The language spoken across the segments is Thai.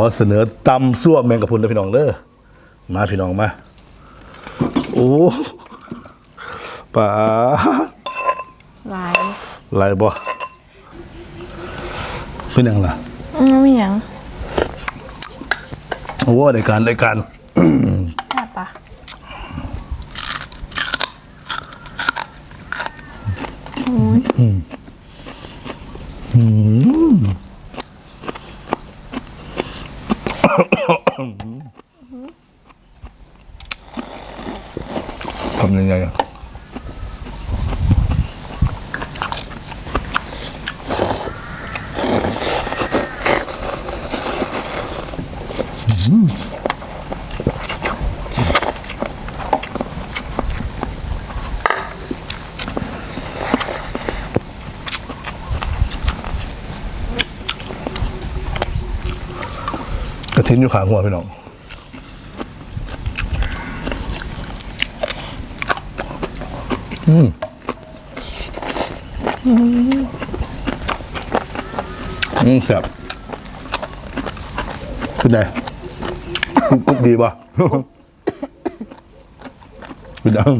อเสนอตำซั่วแมงกะพรุนนะพี่น้องเด้อมาพี่น้องมาโอ้ป่าหลายไรบ่เป็นยังล่ะอืมไม่หยังโอ้รายการรายการแซ่บปะโอ้ย ทำยังไงอะ กระทิ้นอยู่ขางหัวพี่น้องอืมแซ่บเป็นไง กรุบกรุบดีป่ะเป็นยัง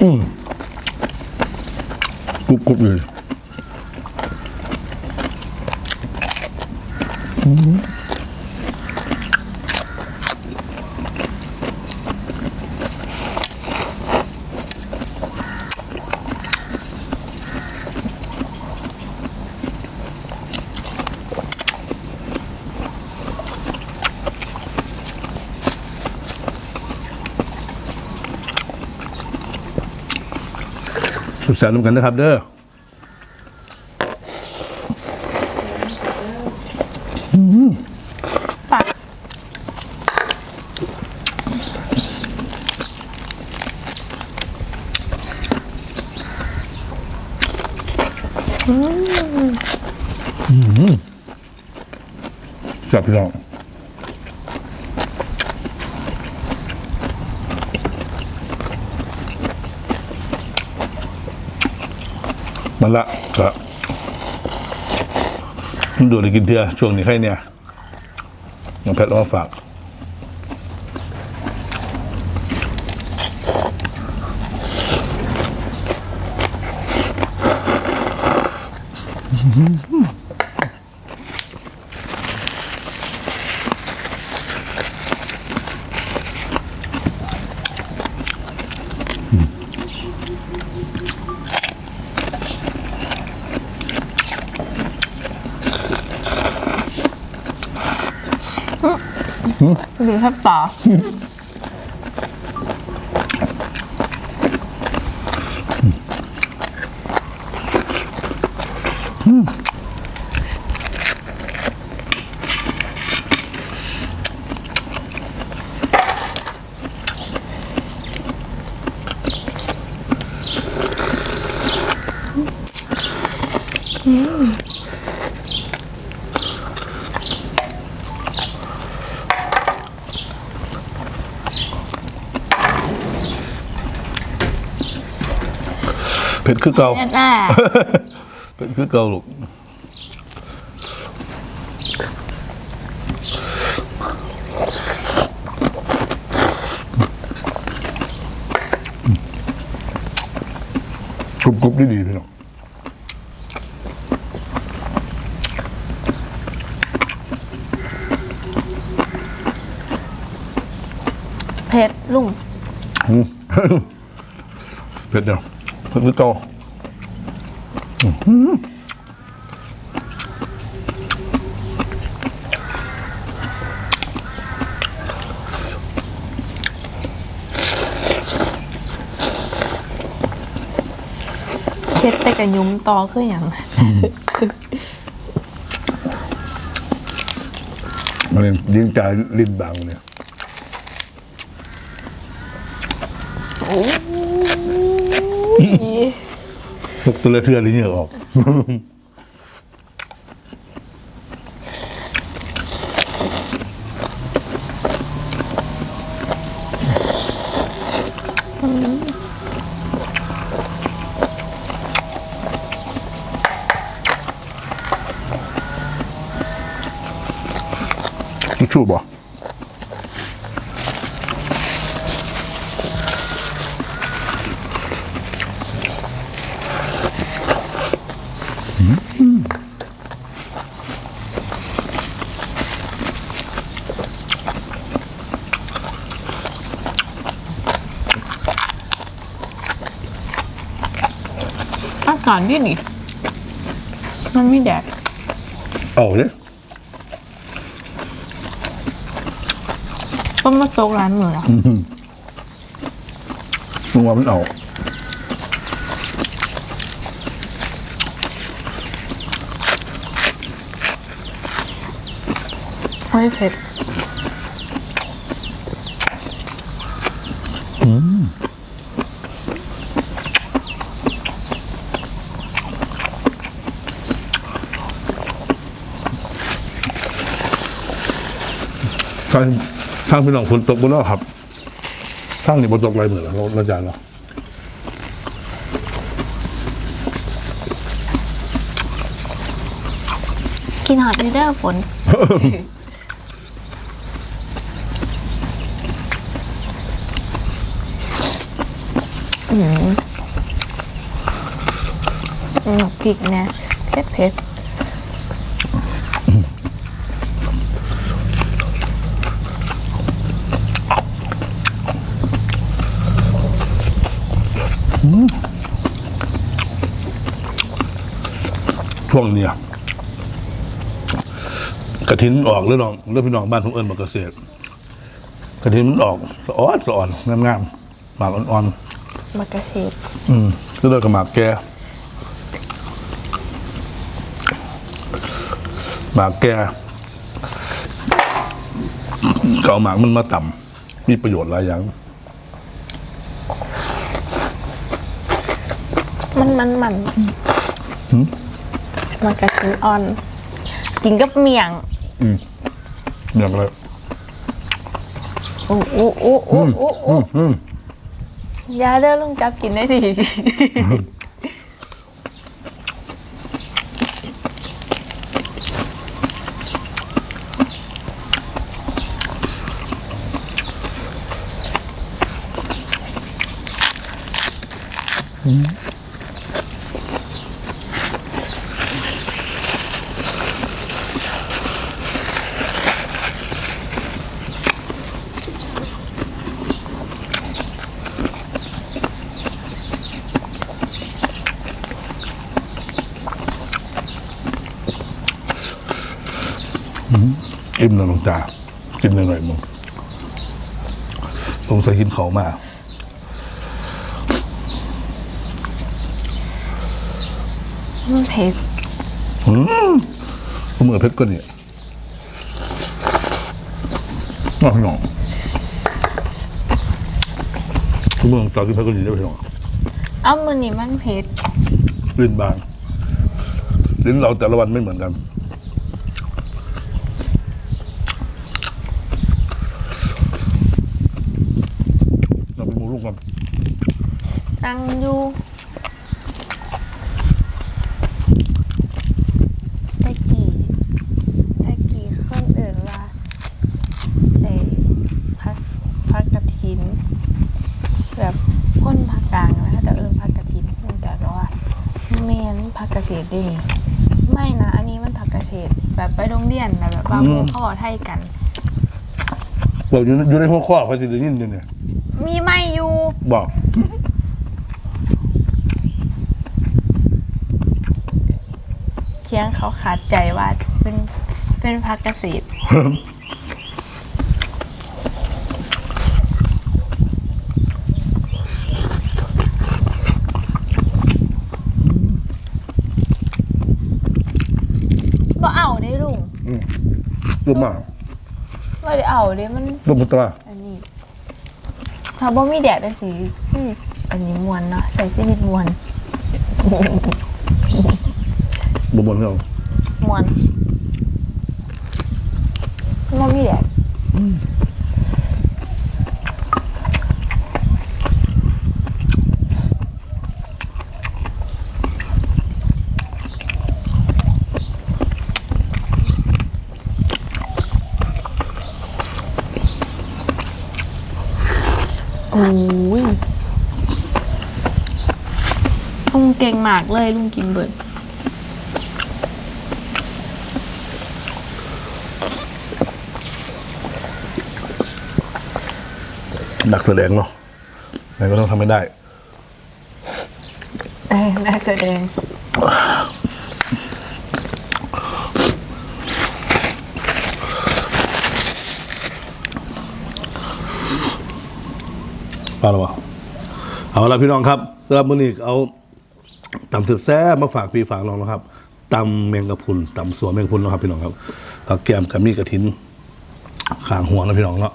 อืมกรุบกรุบดีอืม สุดแสนต์ร่วมกันนะครับ เด้อปัก嗯แซ่บพี่น้อง มันละก็ดูดกินเทื่อช่วงนี้ใครเนี่ยน้องแพทย์เอามาฝาก ดีแทบตา เผ็ดคือเก่าแน่แน่เผ็ดคือเก่าลูกกรุบกรุบดีดีๆพี่น้องเผ็ดลุงอืมเผ็ดเดียว เผ็ดคือเก่าเผ็ดแต่กับยุ้มตอคืออย่างมันยิงใจายลิ้นบางเนี่ย โอ้ ยพวกตัวละเทือลิ้นเหงื่อออกสทิชชู่บ่ อากาศดีนี่มันไม่แดดเอาเนี่ยก็มาโตกร้านเหมือนอะมึงว่ามันเอา ไม่เผ็ดทางทางพี่น้องฝนตกบนนอกครับทางนี่บนตกอะไรเหมือนเราเราจานเนาะกินหอดเลยเด้อฝน หนกพริกนะเผ็ดเผ็ดช่วงเนี้ยกระถินออกแล้วน้องแล้วพี่น้องบ้านผมเอิญมาเกษตรกระถินมันออกสะออนสะอ่อนงามๆหมากอ่อน มากระเชดๆอืมก็เลยกับหมากแก่หมากแก่ก็เอาหมากมันมาต่ำมีประโยชน์หลายอย่าง มันมันมันมากระเชดอ่อนกินกับเมี่ยงอย่างไรโอ้โอ้โอ้โอ้โอ้โอ้อืม ยาเด้อลุงจับกินได้ดีอืม แล้วหลวงตากินหน่อยๆมึงลงใส่กินเขาวมามันเผ็ดก็มือเพชรก็เนี่ยน้องพี่น้องทุกเมืองตากินเพชรก็ดีได้พี่น้องเอ้ามือนี่มันเผ็ดลิ้นบางลิ้นเราแต่ละวันไม่เหมือนกัน เราไปมูลูกกัน ตั้งอยู่ตะกี้ตะกี้คนเอื่นว่าเอ้พักพักกระถิน แบบคนภาคกลางนะคะแต่เอิญพักกระถินแต่ก็ว่าแมนพักเกษตรได้นี่ไม่นะ อันนี้มันพักเกษตรแบบไปโรงเรียนนะแบบว่าหมู่พ่อไทยกัน บอกอยู่ในอยู่ในหัวข้อพอสิได้ยินอยู่เนี่ย มีไม่อยู่บอกเทียงเขาขาดใจว่าเป็นเป็นพักเกษตรบ่เอาได้ลุงรูปมาบ่ได้เอาเด้มัน รูปมุตราอันนี้ ถ้าบ่มีแดดได้สิคืออันนี้มวนเนาะใส่ชีวิตมวนบุบนเขามวนบ่มีแดด โอ้ยลุงเก่งมากเลยลุงกินเบิร์ดนักแสดงเนาะไหนก็ต้องทำไม่ได้ เอ้ยนักแสดงาหรอวะเอาละพี่น้องครับสำหรับมื้อนี้เอาตำสืบแซ่บมาฝากพี่ฝากน้องนะครับตำแมงกะพรุนตำสัวแมงกะพรุนเนาะครับพี่น้องครับผักแกมกับมีกระถินข้างหัวนะพี่น้องเนาะ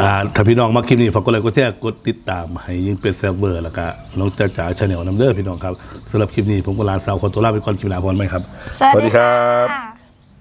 อ่าถ้าพี่น้องมาคลิปนี้ฝากกดไลค์กดแชร์กดติดตามให้ยิ่งเป็นเซิร์ฟเวอร์แล้วก็น้องจ๋าจ๋าชาแนลน้ำเด้อพี่น้องครับสำหรับคลิปนี้ผมก็ลาสาวคนตัวลาไปก่อนคลิปหน้าพรไหมครับ สวัสดีค่ะ